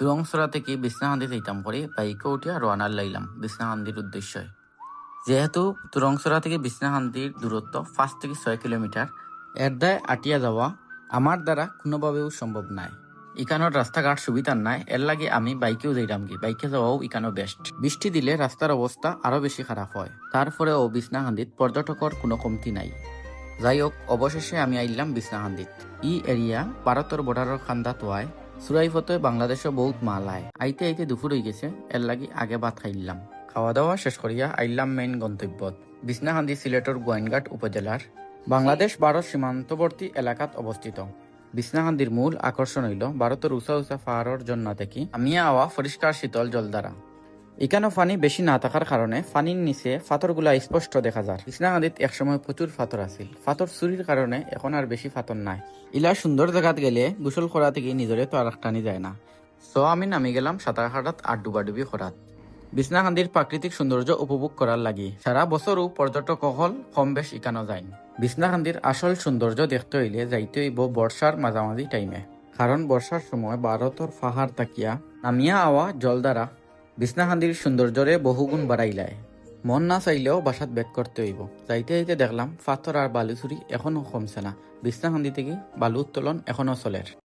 তুরংসরা থেকে বিছনাহান্দি যাইতাম করে বাইকে উঠিয়া রওনার লাইলাম বিছনাহান্দির উদ্দেশ্যে। যেহেতু তুরংসরা থেকে বিছনাহান্দির দূরত্ব পাঁচ থেকে ছয় কিলোমিটার, এর দায় আটিয়া যাওয়া আমার দ্বারা কোনোভাবেও সম্ভব নাই। ইকানোর রাস্তাঘাট সুবিধার নাই, এর লাগে আমি বাইকেও যাইলাম কি বাইকে যাওয়াও ইকানো বেস্ট বৃষ্টি দিলে রাস্তার অবস্থা আরও বেশি খারাপ হয়। তারপরেও বিছনাহান্দিত পর্যটকর কোনো কমতি নাই। যাই হোক অবশেষে আমি আইলাম বিছনাহান্দিত ই এরিয়া ভারতের বর্ডারের খান্দা তোয়ায় সুরাইফতে বাংলাদেশে বহুত মাল আয়। আইতে আইতে দুপুর হয়ে গেছে, এর লাগি আগে ভাত খাইলাম। খাওয়া দাওয়া শেষ করিয়া আইলাম মেইন গন্তব্যত, বিছনাহান্দি সিলেটর গোয়েনঘাট উপজেলার। বাংলাদেশ ভারত সীমান্তবর্তী এলাকাত অবস্থিত। বিছনাহান্দির মূল আকর্ষণ হইল ভারতের উঁচা উঁচা পাহাড়ের জন্য দেখি আমি আওয়া পরিষ্কার শীতল জল দ্বারা এখানে পানি বেশি না থাকার কারণে পানির নিচে ফাতরগুলা স্পষ্ট দেখা যায়। কৃষ্ণানদীত একসময় প্রচুর ফাতর আছিল। ফাতর চুরির কারণে এখন আর বেশি ফাতর নাই। ইলা সুন্দর জায়গাত গেলে গোসল করা থেকে নিজরে তো আর টানি যায় না। সো আমি নামি গেলাম সাঁতার হাটাত আর ডুবাডুবি করাত বিছনাকান্দির প্রাকৃতিক সৌন্দর্য উপভোগ করার লাগি সারা বছরও পর্যটক হল কম বেশ ইকানো যায়। বিছনাকান্দির আসল সৌন্দর্য দেখতে হইলে যাইতে হইব বর্ষার মাঝামাঝি টাইমে কারণ বর্ষার সময় ভারতের পাহাড় তাকিয়া নামিয়া আওয়া জল দ্বারা বিছনাকান্দির সৌন্দর্যরে বহুগুণ বাড়াইলায় মন না চাইলেও বাসাত ব্যাক করতে হইব। যাইতে যাইতে দেখলাম পাথর আর বালু বালুচুরি এখনও কমছে না। বিছনাকান্দি থেকে বালু উত্তোলন এখনও চলের